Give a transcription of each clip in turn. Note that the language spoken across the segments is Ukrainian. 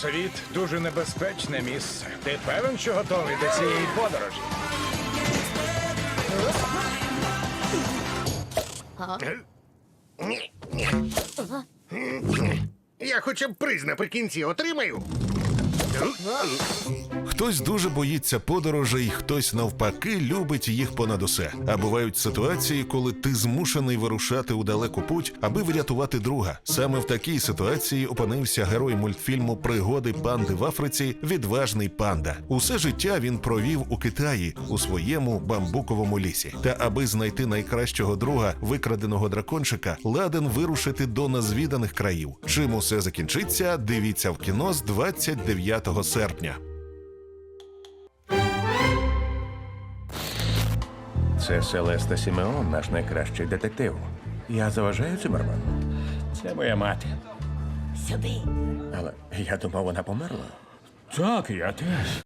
Світ дуже небезпечне місце. Ти певен, що готовий до цієї подорожі? Ні, ні. Я хоча б приз наприкінці отримаю. Хтось дуже боїться подорожей, хтось навпаки любить їх понад усе. А бувають ситуації, коли ти змушений вирушати у далеку путь, аби врятувати друга. Саме в такій ситуації опинився герой мультфільму Пригоди панди в Африці Відважний панда. Усе життя він провів у Китаї у своєму бамбуковому лісі. Та аби знайти найкращого друга, викраденого дракончика, ладен вирушити до незвіданих країв. Чим усе закінчиться, дивіться в кіно з 29 серпня. Це Селеста Сімеон, наш найкращий детектив. Я заважаю Цимерману. Це моя мати. Сюди. Але я думав, вона померла. Так, я теж.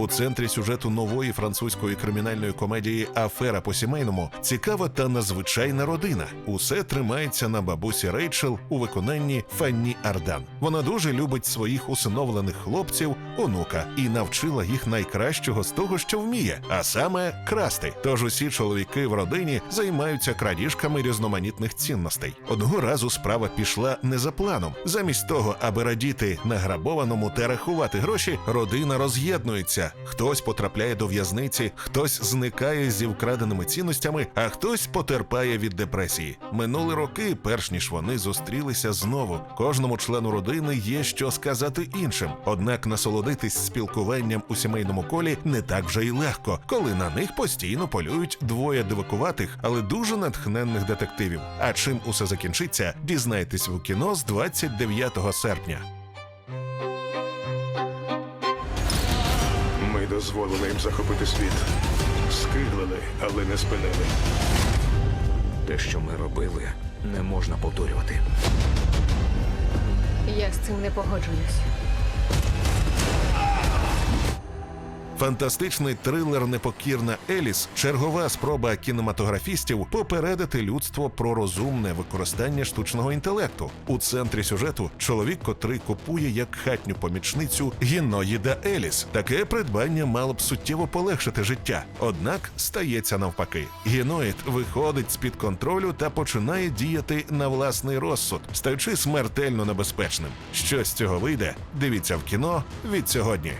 У центрі сюжету нової французької кримінальної комедії Афера по сімейному цікава та надзвичайна родина. Усе тримається на бабусі Рейчел у виконанні Фанні Ардан. Вона дуже любить своїх усиновлених хлопців, онука, і навчила їх найкращого з того, що вміє, а саме красти. Тож усі чоловіки в родині займаються крадіжками різноманітних цінностей. Одного разу справа пішла не за планом. Замість того, аби радіти награбованому та рахувати гроші, родина роз'єднується. Хтось потрапляє до в'язниці, хтось зникає зі вкраденими цінностями, а хтось потерпає від депресії. Минули роки, перш ніж вони зустрілися знову. Кожному члену родини є що сказати іншим. Однак насолодитись спілкуванням у сімейному колі не так вже й легко, коли на них постійно полюють двоє дивакуватих, але дуже натхненних детективів. А чим усе закінчиться, дізнайтесь в кіно з 29 серпня. Дозволили їм захопити світ. Скиглили, але не спинили. Те, що ми робили, не можна повторювати. Я з цим не погоджуюсь. Фантастичний трилер Непокірна Еліс чергова спроба кінематографістів попередити людство про розумне використання штучного інтелекту. У центрі сюжету чоловік, котрий купує як хатню помічницю гіноїда Еліс. Таке придбання мало б суттєво полегшити життя. Однак стається навпаки. Гіноїд виходить з під контролю та починає діяти на власний розсуд, стаючи смертельно небезпечним. Що з цього вийде? Дивіться в кіно від сьогодні.